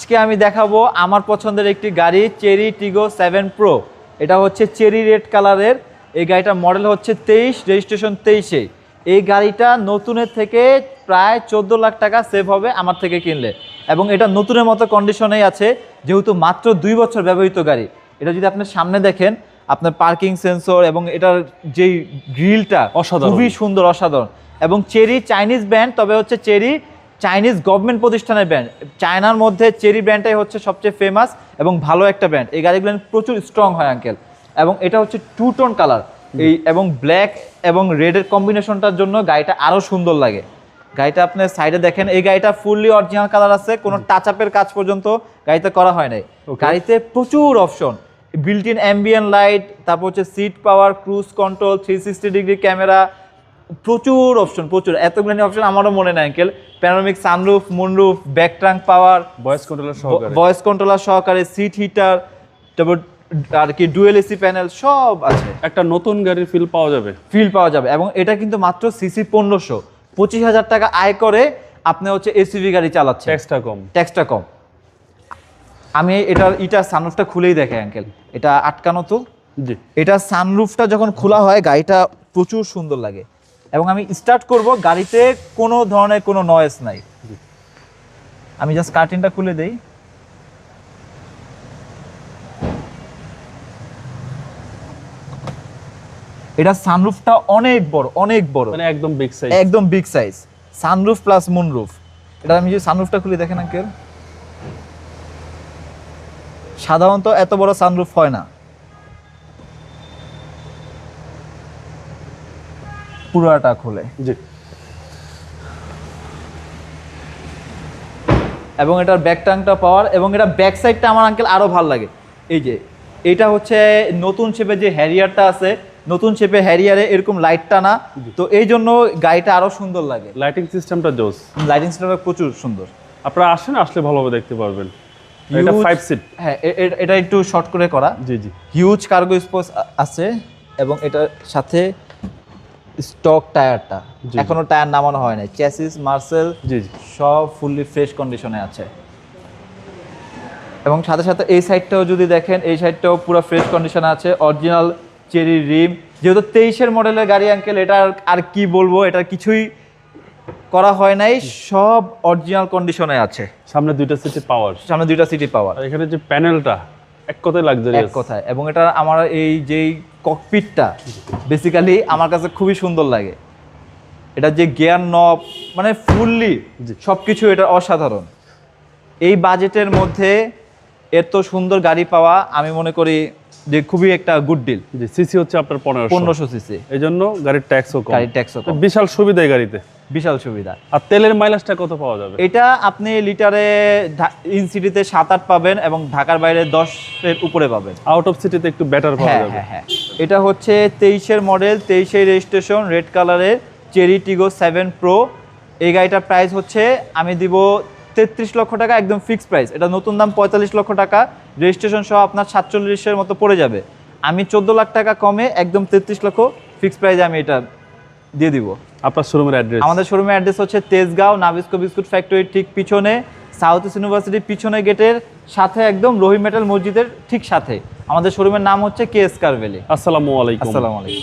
আজকে আমি দেখাবো আমার পছন্দের একটি গাড়ি চেরি টিগো সেভেন প্রো। এটা হচ্ছে চেরি রেড কালারের। এই গাড়িটার মডেল হচ্ছে তেইশ রেজিস্ট্রেশন তেইশে। এই গাড়িটা নতুনের থেকে প্রায় চোদ্দ লাখ টাকা সেভ হবে আমার থেকে কিনলে। এবং এটা নতুনের মতো কন্ডিশনেই আছে যেহেতু মাত্র দুই বছর ব্যবহৃত গাড়ি। এটা যদি আপনি সামনে দেখেন আপনার পার্কিং সেন্সর এবং এটার যেই গ্রিলটা অসাধারণ। খুবই সুন্দর অসাধারণ। এবং চেরি চাইনিজ ব্র্যান্ড তবে হচ্ছে চেরি চাইনিজ গভর্নমেন্ট প্রতিষ্ঠানের ব্র্যান্ড চায়নার মধ্যে চেরি ব্র্যান্ডটাই হচ্ছে সবচেয়ে ফেমাস এবং ভালো একটা ব্র্যান্ড এই গাড়িগুলো প্রচুর স্ট্রং হয় আঙ্কেল এবং এটা হচ্ছে টু টোন কালার এই এবং ব্ল্যাক এবং রেডের কম্বিনেশনটার জন্য গাড়িটা আরও সুন্দর লাগে। গাড়িটা আপনি সাইডে দেখেন এই গাড়িটা ফুললি অরিজিনাল কালার আছে কোনো টাচ আপের কাজ পর্যন্ত গাড়িতে করা হয় নাই. গাড়িতে প্রচুর option built in ambient light তারপর হচ্ছে seat power cruise control three sixty degree camera প্রচুর অপশন প্রচুর। এতগুলো অপশন আমারও মনে নাই uncle panoramic sunroof moonroof back trunk power voice controller সহকারে ভয়েস কন্ট্রোলার সহকারে সিট হিটার তারপর আর কি ডুয়েল এসি প্যানেল সব আছে। একটা নতুন গাড়ির ফিল পাওয়া যাবে। ফিল পাওয়া যাবে এবং এটা কিন্তু মাত্র সিসি পনেরোশো। পঁচিশ হাজার টাকা আয় করে আপনি হচ্ছে এসিভি গাড়ি চালাচ্ছে ট্যাক্সটা কম। ট্যাক্সটা কম। আমি এটার ইটা সানরুফটা খুলেই দেখে আঙ্কেল এটা আটকানো তো। জি। এটা সানরুফটা যখন খোলা হয় গাড়িটা প্রচুর সুন্দর লাগে। এবং আমি স্টার্ট করব গাড়িতে কোনো ধরনের কোনো নয়েস নাই। আমি জাস্ট কার্টেনটা খুলে দেই। এটা সানরুফটা অনেক বড় অনেক বড়। মানে একদম বিগ সাইজ একদম big size sunroof plus moonroof এটা আমি যদি সানরুফটা খুলে দেখেন আঙ্কেল সাধারণত এত বড় সানরুফ হয় না। পুরাটা খুলে। জি। এবং এটার ব্যাক টাংটা পাওয়ার এবং এটা ব্যাক সাইডটা আমার আঙ্কেল আরও ভালো লাগে। এই যে এটা হচ্ছে নতুন শেপে যে হ্যারিয়ারটা আছে নতুন শেপে হ্যারিয়ারে এরকম লাইটটা না তো এই জন্য গাড়িটা আরও সুন্দর লাগে। লাইটিং সিস্টেমটা জোস। লাইটিং সিস্টেমটা প্রচুর সুন্দর। আপনারা আসেন আসলে ভালোভাবে দেখতে পারবেন। এটা ফাইভ সিট হ্যাঁ এটা একটু শর্ট করে করা। জি জি। হিউজ কার্গো স্পেস আছে এবং এটার সাথে স্টক টায়ারটা। এখনও টায়ার নামানো হয় নাই। চ্যাসিস মার্সেল জি জি। সব ফুললি ফ্রেশ কন্ডিশনে আছে। এবং সাথে সাথে এই সাইডটাও যদি দেখেন এই সাইডটাও পুরো ফ্রেশ কন্ডিশনে আছে। অরিজিনাল চেরি রিম যেহেতু তেইশের মডেলের গাড়ি আঙ্কেল এটা আর কি বলব? এটা কিছুই করা হয় নাই। সব অরিজিনাল কন্ডিশনে আছে। সামনে দুইটা সিটে পাওয়ার সামনে দুইটা সিটি পাওয়ার এখানে যে প্যানেলটা এক কথায় লাগজারি এক কথায়। এবং এটা আমার এই যেই ককপিটটা বেসিক্যালি আমার কাছে খুবই সুন্দর লাগে। এটা যে গিয়ার নব মানে ফুললি সব কিছু এটা অসাধারণ। এই বাজেটের মধ্যে এত সুন্দর গাড়ি পাওয়া আমি মনে করি যে খুবই একটা গুড ডিল সিসি হচ্ছে আপনার পনেরোশো। পনেরোশো সিসি এই জন্য গাড়ির ট্যাক্সও গাড়ির ট্যাক্সও বিশাল সুবিধা এই গাড়িতে। বিশাল সুবিধা। আর তেলের মাইলেজটা কত পাওয়া যাবে? এটা আপনি লিটারে ইন সিটিতে সাত আট পাবেন এবং ঢাকার বাইরে দশের উপরে পাবেন। আউট অফ সিটিতে একটু বেটার পাওয়া হ্যাঁ যাবে। হ্যাঁ হ্যাঁ। এটা হচ্ছে তেইশের মডেল তেইশের রেজিস্ট্রেশন রেড কালারের চেরি টিগো সেভেন প্রো এই গাড়িটার প্রাইস হচ্ছে আমি দিব তেত্রিশ লক্ষ টাকা একদম ফিক্স প্রাইস এটা নতুন দাম পঁয়তাল্লিশ লক্ষ টাকা। রেজিস্ট্রেশন সহ আপনার সাতচল্লিশের মতো পড়ে যাবে। আমি চোদ্দ লাখ টাকা কমে একদম তেত্রিশ লক্ষ ফিক্সড প্রাইসে আমি এটা দিয়ে দিব। আপনার শোরুমের অ্যাড্রেস আমাদের শোরুমের অ্যাড্রেস হচ্ছে তেজগাঁও নাবিস্কো বিস্কুট ফ্যাক্টরির ঠিক পিছনে সাউথ ইস্ট ইউনিভার্সিটির পিছনে গেটের সাথে একদম রহিম মেটাল মসজিদের ঠিক সাথে। আমাদের শোরুমের নাম হচ্ছে কে এস কারভেলি আসসালামু আলাইকুম। আসসালামু আলাইকুম।